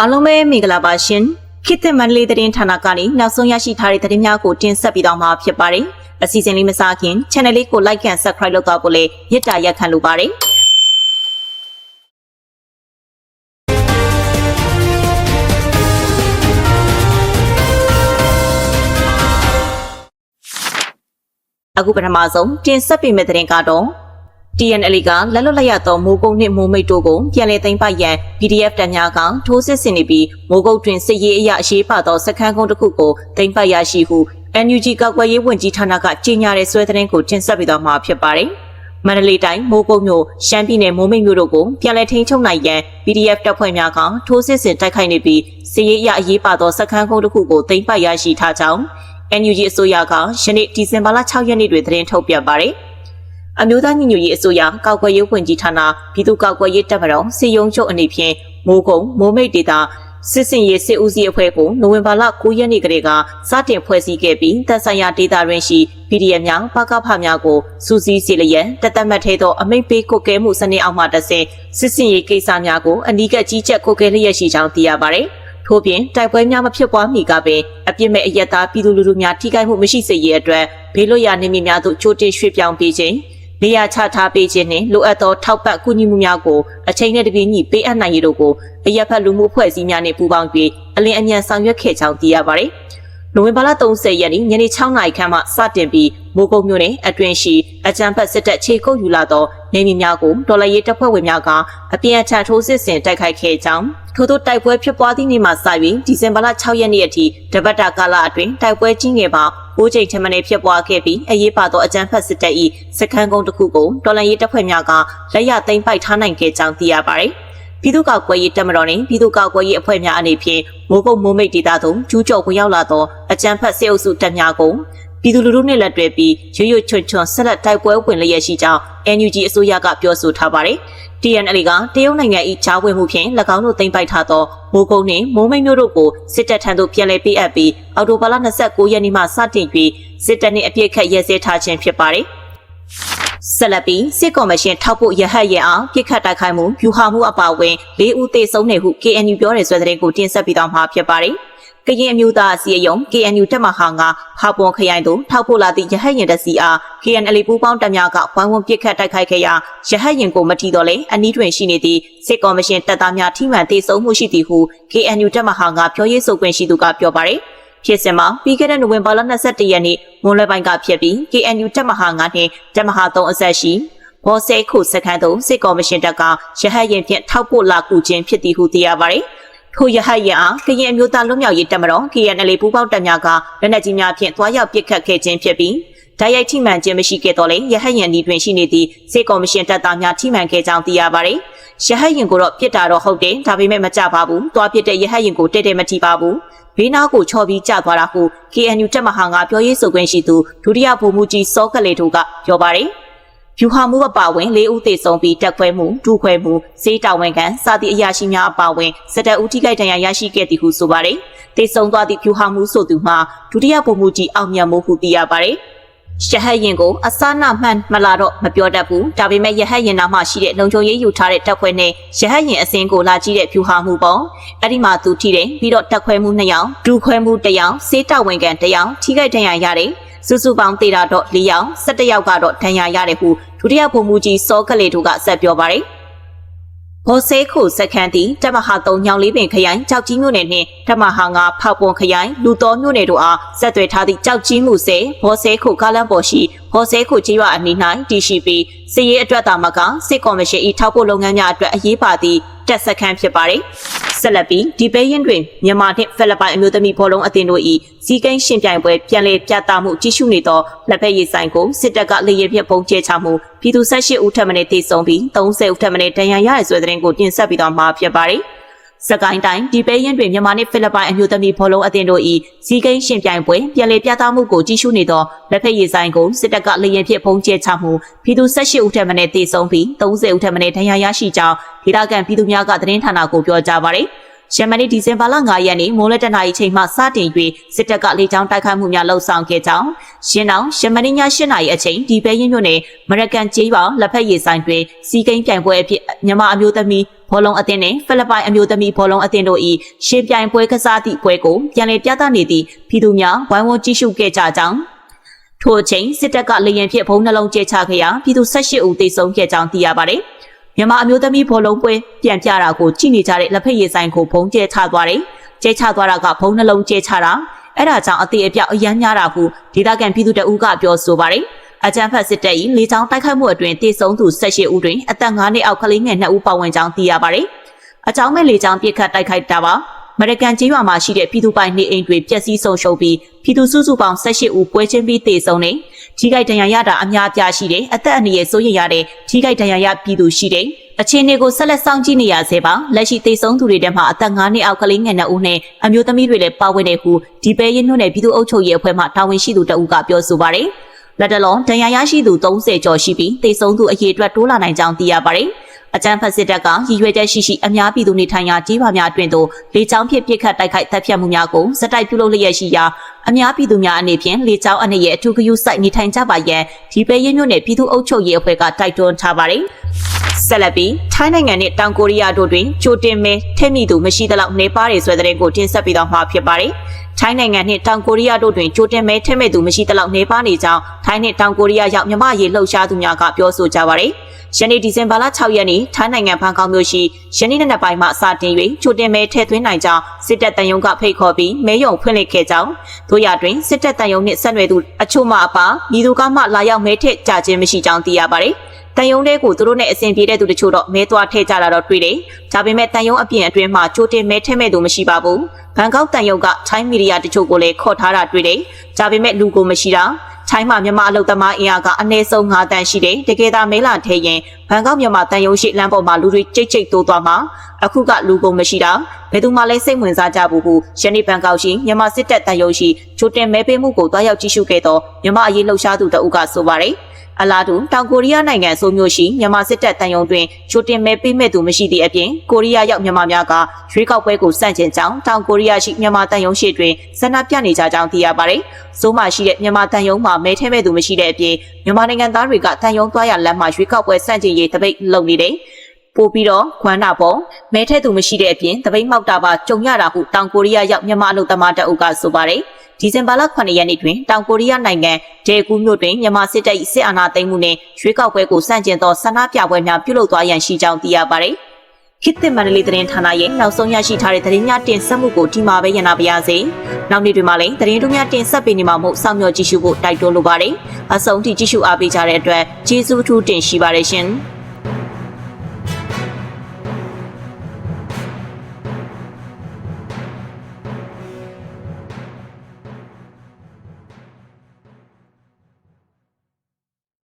အားလုံးပဲမင်္ဂလာပါရှင်ခေတ်သစ်မန္တလေးသတင်းဌာနကနေနောက်ဆုံးရရှိထားတဲ့သတင်းများကိုတင်ဆက်ပေးတော့မှာဖြစ်ပါတယ်အစီအစဉ်လေးမစားခင် channel လေးကို like and subscribe လုပ်တော့ကိုလည်းမြစ်တာရက်ခံလိုပါတယ်အခုပထမဆုံးတင်ဆက်ပေးမယ့်သတင်းကတော့ TNL ကလက်လွတ်လိုက်ရသောမိုးကုတ်နှင့်မိုးမိတ်တို့ကိုပြန်လည်သိမ်းပိုက်ရန် PDF တပ်များကထိုးစစ်ဆင်နေပြီးမိုးကုတ်တွင်စစ်ရေးအရာအရေးပါသောစခန်းကုန်းတစ်ခုကိုသိမ်းပိုက်ရရှိဟု NUG ကောက်ွယ်ရေးဝန်ကြီးဌာနကကြေညာတဲ့ဆွဲသတင်းကိုတင်ဆက်ပေးသွားမှာဖြစ်ပါတယ်။မန္တလေးတိုင်းမိုးကုတ်မြို့ရှမ်းပြည်နယ်မိုးမိတ်မြို့တို့ကိုပြန်လည်ထိန်းချုပ်နိုင်ရန် PDF တပ်ဖွဲ့များကထိုးစစ်ဆင်တိုက်ခိုက်နေပြီးစစ်ရေးအရာအရေးပါသောစခန်းကုန်းတစ်ခုကိုသိမ်းပိုက်ရရှိထားကြောင်း NUG အစိုးရကယနေ့ဒီဇင်ဘာလ6ရက်နေ့တွင်သတင်းထုတ်ပြန်ပါတယ်။ အမျိုးသားညီညွတ်ရေးအစိုးရကောက်ွယ်ရေးဝန်ကြီးဌာနပြည်သူ့ကောက်ွယ်ရေးတပ်မတော်စီယုံချုပ်အနေဖြင့်မိုးကုံမိုးမိတ်ဒေတာစစ်စင်ရေးစစ်ဦးစီးအဖွဲ့ကိုနိုဝင်ဘာလ9ရက်နေ့ကလေးကစတင်ဖွဲ့စည်းခဲ့ပြီးတပ်ဆိုင်ရာဒေတာတွင်ရှိ PDF များပကဖများကိုစူးစီးစီလျက်တသက်မှတ်သေးသောအမိန့်ပေးကိုကဲမှုစနစ်အောက်မှတဆင့်စစ်စင်ရေးကိစ္စများကိုအနီးကပ်ကြီးကြပ်ကိုကဲလျက်ရှိကြောင်းသိရပါတယ်။ထို့ပြင်တိုက်ပွဲများမဖြစ်ပွားမီကပင်အပြစ်မဲ့အရက်သားပြည်သူလူထုများထိခိုက်မှုမရှိစေရေးအတွက်ဘေးလွတ်ရာနေမည်များသို့ချိုးတင်ရွှေ့ပြောင်းပေးခြင်း နေရာချထားပေးခြင်းနှင့်လိုအပ်သောထောက်ပံ့ကူညီမှုများကိုအချိန်နဲ့တပြေးညီပေးအပ်နိုင်ရည်တို့ကိုအရက်ဖက်လူမှုအဖွဲ့အစည်းများနှင့်ပူးပေါင်း၍အလင်းအမြန်ဆောင်ရွက်ခဲ့ကြောင်းသိရပါသည်။ နိုဝင်ဘာလ30ရက်နေ့ညနေ6နာရီခန့်မှစတင်ပြီးမိုးကုတ်မြို့နယ်အတွင်ရှိအကြံဖက်စစ်တပ်ခြေကုပ်ယူလာသောနေမည်များကိုဒေါ်လာရေးတပ်ဖွဲ့ဝင်များကအပြင်းအထန်ထိုးစစ်ဆင်တိုက်ခိုက်ခဲ့ကြောင်းထို့သောတိုက်ပွဲဖြစ်ပွားသည့်နေ့မှစ၍ဒီဇင်ဘာလ6ရက်နေ့အထိတပတ်တာကာလအတွင်းတိုက်ပွဲကြီးငယ်ပါ၉ချိန်ထက်မနည်းဖြစ်ပွားခဲ့ပြီးအရေးပါသောအကြမ်းဖက်စစ်တပ်၏စခန်းကုန်းတစ်ခုကိုတော်လှန်ရေးတပ်ဖွဲ့များကလက်ရသိမ်းပိုက်ထားနိုင်ခဲ့ကြောင်းသိရပါသည်။ ပြည်သူ့ကောက်ကွယ်ရေးတပ်မတော်နှင့်ပြည်သူ့ကောက်ကွယ်ရေးအဖွဲ့များအနေဖြင့်မိုးကုတ်မိုးမိတ်ဒေသသို့ကျူးကျော်ဝင်ရောက်လာသောအကြမ်းဖက်စစ်အုပ်စုတပ်များကိုပြည်သူလူထုနှင့်လက်တွဲပြီးရွရွချွတ်ချွတ်ဆက်လက်တိုက်ပွဲဝင်လျက်ရှိကြောင်း NUG အစိုးရကပြောဆိုထားပါတယ်။ TNL ကတရုတ်နိုင်ငံ၏ချားဝင်မှုဖြင့်၎င်းတို့သိမ်းပိုက်ထားသောမိုးကုတ်နှင့်မိုးမိတ်မျိုးတို့ကိုစစ်တပ်ထံသို့ပြန်လည်ပေးအပ်ပြီးအော်တိုဘာလ29ရက်နေ့မှစတင်၍စစ်တပ်နှင့်အပြစ်ခတ်ရဲစဲထားခြင်းဖြစ်ပါတယ်။ ဆက်လက်ပြီးစစ်ကော်မရှင်ထောက်ဖို့ရဟတ်ရဲအောင်ပြစ်ခတ်တိုက်ခိုက်မှုဖြူဟာမှုအပါအဝင်၄ဦးသေဆုံးနေဟု KNU ပြောတဲ့ဆွဲတဲ့ကိုတင်ဆက်ပြီးတော့မှာဖြစ်ပါတယ်။ကရင်အမျိုးသားအစည်းအရုံး KNU တက်မဟာငါဖာပွန်ခရိုင်သို့ထောက်ဖို့လာသည့်ရဟတ်ရင်တစီအား KNL ပူးပေါင်းတပ်များကဝိုင်းဝန်းပစ်ခတ်တိုက်ခိုက်ခဲ့ရာရဟတ်ရင်ကိုမထီတော့လေအနီးတွင်ရှိနေသည့်စစ်ကော်မရှင်တပ်သားများထိမှန်တေဆုံးမှုရှိသည်ဟု KNU တက်မဟာငါပြောရေးဆိုခွင့်ရှိသူကပြောပါရယ် ဖြစ်စဉ်မှာပြီးခဲ့တဲ့နိုဝင်ဘာလ22ရက်နေ့မွန်းလွဲပိုင်းကဖြစ်ပြီး KNU တက်မဟာ9နှင့်တက်မဟာ3အဆက်ရှိဘောဆဲခုစခန်းသို့စစ်ကော်မရှင်တပ်ကရဟတ်ရင်ဖြင့်ထောက်ပို့လာကူခြင်းဖြစ်သည်ဟုသိရပါရယ်ထိုရဟတ်ရအားကရင်အမျိုးသားလွတ်မြောက်ရေးတပ်မတော် KNL ပူးပေါင်းတပ်များကလက်နက်ကြီးများဖြင့်တွားရောက်ပစ်ခတ်ခဲ့ခြင်းဖြစ်ပြီးဓာတ်ရိုက်ထိမှန်ခြင်းမရှိခဲ့တော့လေရဟတ်ရန်ဒီတွင်ရှိနေသည့်စေကော်မရှင်တပ်သားများထိမှန်ခဲ့ကြောင်းသိရပါတယ်။ရဟတ်ရင်ကိုတော့ပြစ်တာတော့ဟုတ်တယ်ဒါပေမဲ့မကြပါဘူး။တွားပစ်တဲ့ရဟတ်ရင်ကိုတဲ့တဲ့မထီပါဘူး။ ဘေးနားကိုချော်ပြီးကျသွားတာဟု KNU တပ်မဟာကပြောရေးဆိုခွင့်ရှိသူဒုတိယဗိုလ်မှူးကြီးစောကလေးတို့ကပြောပါတယ်။ဖြူဟာမှုအပါဝင်၄ဦးသေဆုံးပြီးတက်ခွဲမှုဒူခွဲမှုစေးတာဝန်ခံစသည့်အရာရှိများအပါဝင်စတဲ့ဦးထိခိုက်ဒဏ်ရာရရှိခဲ့သည်ဟုဆိုပါတယ်။သေဆုံးသွားသည့်ဖြူဟာမှုဆိုသူမှာဒုတိယဗိုလ်မှူးကြီးအောင်မြတ်မိုးဟုသိရပါတယ်။ ရှဟတ်ရင်ကိုအစနာမှန်မလာတော့မပြောတတ်ဘူးဒါပေမဲ့ရဟတ်ရင်နာမှရှိတဲ့လုံခြုံရေးယူထားတဲ့တပ်ဖွဲ့နဲ့ရဟတ်ရင်အစင်းကိုလာကြည့်တဲ့ဖြူဟာမှုပေါ့အဲ့ဒီမှာသူထိတယ်ပြီးတော့တက်ခွဲမှု2ယောက်ဒူခွဲမှု1ယောက်စေးတာဝန်ခံ1ယောက်ထိခိုက်ဒဏ်ရာရတယ်စုစုပေါင်းတေတာတော့၄ယောက်၁၁ယောက်ကတော့ဒဏ်ရာရတယ်ဟုဒုတိယဗိုလ်မှူးကြီးစောကလေးတို့ကဆက်ပြောပါတယ် ဘောဆဲခုစခန်းတီတမဟာ3ညောင်လေးပင်ခရိုင်ကြောက်ကြီးမြို့နယ်နှင့်တမဟာ9ဖောက်ပွန်ခရိုင်လူတော်မြို့နယ်တို့အားဆက်သွယ်ထားသည့်ကြောက်ကြီးမှုစဲဘောဆဲခုကားလမ်းပေါ်ရှိဘောဆဲခုကျေးရွာအနီး၌တည်ရှိပြီးစစ်ရေးအတွက်သာမကစစ်ကော်မရှင်၏ထောက်ပို့လုပ်ငန်းများအတွက်အရေးပါသည့်တက်စခန်းဖြစ်ပါတယ်။ ဆက်လက်ပြီးဒီပေးရင်တွင်မြန်မာနှင့်ဖိလစ်ပိုင်အမျိုးသမီးဘောလုံးအသင်းတို့၏စီးကိန်းရှင်ပြိုင်ပွဲပြန်လည်ပြသမှုကြီးစုနေသောလက်ဖက်ရည်ဆိုင်ကိုစစ်တပ်ကလေရင်ဖြင့်ပုံကျဲချမှုပြည်သူ18ဦးထပ်မံတေဆုံးပြီး30ဦးထပ်မံဒဏ်ရာရရဆွဲတဲ့ရင်ကိုတင်ဆက်ပြီးတော့မှာဖြစ်ပါတယ်။ စကိုင်းတိုင်းဒီပဲရင်တွင်မြန်မာနှင့်ဖိလစ်ပိုင်အမျိုးသမီးဘောလုံးအသင်းတို့၏စီးကိန်းရှင်ပြိုင်ပွဲပြန်လည်ပြသမှုကိုကြီးစုနေသောလက်ဖက်ရည်ဆိုင်ကိုစစ်တပ်ကလေရင်ဖြင့်ဖုံးကျဲချမှုပြည်သူ18ဦးထက်မနည်းသေဆုံးပြီး30ဦးထက်မနည်းဒဏ်ရာရရှိကြောင်းဒေသခံပြည်သူများကသတင်းဌာနကိုပြောကြားပါရယ်ယမန်ဒီဇင်ဘာလ9ရက်နေ့မိုးလက်တနာရီချိန်မှစတင်၍စစ်တပ်ကလေကြောင်းတိုက်ခိုက်မှုများလှုပ်ဆောင်ခဲ့ကြောင်းရှင်းအောင်ယမန်ည8နာရီအချိန်ဒီပဲရင်မြို့နယ်မရကန်ကျေးရွာလက်ဖက်ရည်ဆိုင်တွင်စီကိန်းပြိုင်ပွဲအဖြစ်မြန်မာအမျိုးသမီး ဘောလုံးအသင်းနှင့်ဖိလစ်ပိုင်အမျိုးသမီးဘောလုံးအသင်းတို့၏ရှေ့ပြိုင်ပွဲကစားသည့်ပွဲကိုပြန်လည်ပြသနေသည့်ပြည်သူများဝိုင်းဝန်းကြည့်ရှုခဲ့ကြကြောင်းထို့အချိန်စစ်တပ်ကလေရင်ဖြင့်ဘုံနှလုံးကျဲချခဲ့ရာပြည်သူ18ဦးသေဆုံးခဲ့ကြောင်းသိရပါတယ်။မြန်မာအမျိုးသမီးဘောလုံးပွဲပြန်ပြတာကိုကြည့်နေကြတဲ့လက်ဖက်ရည်ဆိုင်ကိုဘုံကျဲချသွားတယ်။ကျဲချသွားတာကဘုံနှလုံးကျဲချတာအဲ့ဒါကြောင့်အသေးအပြောက်အယမ်းများတာဟုဒေသခံပြည်သူတအူးကပြောဆိုပါတယ်။ အကြမ်းဖက်စစ်တပ်၏လေကြောင်းတိုက်ခိုက်မှုအတွင်းတေဆုံးသူ18ဦးတွင်အသက်9နှစ်အောက်ကလေးငယ်2ဦးပါဝင်ကြောင်းသိရပါတယ်။အကြောင်းမဲ့လေကြောင်းပစ်ခတ်တိုက်ခိုက်တာပါ။မရကန်ကြီးရွာမှာရှိတဲ့ပြည်သူပိုင်နေအိမ်တွေပျက်စီးဆုံးရှုံးပြီးပြည်သူစုစုပေါင်း18ဦးပွဲချင်းပြီးတေဆုံးနေထိခိုက်ဒဏ်ရာရတာအများအပြားရှိတယ်အသက်အန္တရာယ်စိုးရိမ်ရတဲ့ထိခိုက်ဒဏ်ရာရပြည်သူရှိတယ်အခြေအနေကိုဆက်လက်စောင့်ကြည့်နေရဆဲပါလက်ရှိတေဆုံးသူတွေထဲမှာအသက်9နှစ်အောက်ကလေးငယ်2ဦးနဲ့အမျိုးသမီးတွေလည်းပါဝင်တဲ့ဟုဒီပဲရင်နှုတ်နယ်ပြည်သူ့အုပ်ချုပ်ရေးအဖွဲ့မှတာဝန်ရှိသူတအူးကပြောဆိုပါတယ် လက်တလုံးဒဏ်ရာရရှိသူ30ကျော်ရှိပြီးတေဆုံးသူအရေအတွက်တိုးလာနိုင်ကြောင်းသိရပါတယ်အကြမ်းဖက်စစ်တပ်ကရည်ရွယ်ချက်ရှိရှိအများပြည်သူနေထိုင်ရာကြေးပါများအတွင်သို့လေကြောင်းဖြင့်ပစ်ခတ်တိုက်ခိုက်တပ်ဖြတ်မှုများကိုစက်တိုက်ပြုလုပ်လျက်ရှိရာအများပြည်သူများအနေဖြင့်လေကြောင်းအနေရဲ့အထူးဂရုစိုက်နေထိုင်ကြပါရန်ဒီပဲရင်မြို့နယ်ပြည်သူ့အုပ်ချုပ်ရေးအဖွဲ့ကတိုက်တွန်းထားပါတယ် ဆက်လက်ပြီးထိုင်းနိုင်ငံနဲ့တောင်ကိုရီးယားတို့တွင်ကြိုတင်မဲထက်မိသူမရှိသလောက်နေပါးရဆွဲတဲ့ကိုတင်ဆက်ပြီးတော့မှာဖြစ်ပါတယ်။ထိုင်းနိုင်ငံနှင့်တောင်ကိုရီးယားတို့တွင်ကြိုတင်မဲထက်မဲ့သူမရှိသလောက်နေပါနေကြောင်းထိုင်းနှင့်တောင်ကိုရီးယားရောက်မြမရေးလှုပ်ရှားသူများကပြောဆိုကြပါတယ်။ယနေ့ဒီဇင်ဘာလ6ရက်နေ့ထိုင်းနိုင်ငံဘန်ကောက်မြို့ရှိယနေ့နေ့ပိုင်းမှစတင်၍ချိုတင်မဲထည့်သွင်းနိုင်ကြောင်းစစ်တပ်တန်ယုံကဖိတ်ခေါ်ပြီးမဲယုံဖွင့်လှစ်ခဲ့ကြောင်းတို့ရတွင်စစ်တပ်တန်ယုံနှင့်ဆက်နွယ်သူအချို့မှအပါမိသူကမှလာရောက်မဲထည့်ကြခြင်းမရှိကြောင်းသိရပါတယ်။ တန်ယုံတဲ့ကိုသူတို့နဲ့အဆင်ပြေတဲ့သူတချို့တော့မဲသွားထည့်ကြတာတော့တွေ့တယ်။ဒါပေမဲ့တန်ယုံအပြင်အတွင်းမှာချိုတင်မဲထည့်မဲ့သူမရှိပါဘူး။ဘန်ကောက်တန်ယုံကထိုင်းမီဒီယာတချို့ကိုလည်းခေါ်ထားတာတွေ့တယ်။ဒါပေမဲ့လူကိုမရှိတာထိုင်းမှာမြန်မာအလုပ်သမားအင်အားကအနည်းဆုံး9တန်းရှိတယ်တကယ်သာမဲလာထဲရင်ဘန်ကောက်မြန်မာတန်ယုံရှိလမ်းပေါ်မှာလူတွေကြိတ်ကြိတ်တိုးသွားမှာအခုကလူကုန်မရှိတာဘယ်သူမှလည်းစိတ်ဝင်စားကြဘူးဟုယနေ့ဘန်ကောက်ရှိမြန်မာစစ်တပ်တန်ယုံရှိချိုတင်မဲပေးမှုကိုတွားရောက်ကြည့်ရှုခဲ့သောမြန်မာအရေးလှုပ်ရှားသူတအုပ်ကဆိုပါတယ် အလားတူတောင်ကိုရီးယားနိုင်ငံဆိုမျိုးရှိမြန်မာစစ်တပ်တန်ယုံတွင်ချိုတင်မဲပေးမဲ့သူမရှိသည့်အပြင်ကိုရီးယားရောက်မြန်မာများကရွေးကောက်ပွဲကိုစန့်ကျင်ကြောင်းတောင်ကိုရီးယားရှိမြန်မာတန်ယုံရှိတွင်ဆန္ဒပြနေကြကြောင်းသိရပါတယ်။စိုးမရှိတဲ့မြန်မာတန်ယုံမှာမဲထဲမဲ့သူမရှိတဲ့အပြင်မြန်မာနိုင်ငံသားတွေကတန်ယုံသွားရလမ်းမှာရွေးကောက်ပွဲစန့်ကျင်ရေးတပိတ်လုပ်နေတယ်။ ပို့ပြီးတော့ခွမ်းနာပေါ်မဲထဲသူမရှိတဲ့အပြင်တပိတ်မောက်တာပါကြုံရတာဟုတောင်ကိုရီးယားရောက်မြန်မာအလုပ်သမားတအုပ်ကဆိုပါတယ်။ဒီဇင်ဘာလ9ရက်နေ့တွင်တောင်ကိုရီးယားနိုင်ငံဒေကူးမြို့တွင်မြန်မာစစ်တပ်၏စစ်အာဏာသိမ်းမှုနှင့်ရွေးကောက်ပွဲကိုစန့်ကျင်သောဆန္ဒပြပွဲများပြုလုပ်သွားရန်ရှိကြောင်းသိရပါသည်။ခေတ်သစ်မန္တလေးသတင်းဌာနရဲ့နောက်ဆုံးရရှိထားတဲ့သတင်းများတင်ဆက်မှုကိုဒီမှာပဲရနာပါရစေ။နောက်နေ့တွေမှာလည်းသတင်းတို့များတင်ဆက်ပေးနေမှာမို့စောင့်မျှော်ကြည့်ရှုဖို့တိုက်တွန်းလိုပါတယ်။အဆုံးထိကြည့်ရှုအားပေးကြတဲ့အတွက်ကျေးဇူးထူးတင်ရှိပါတယ်ရှင်။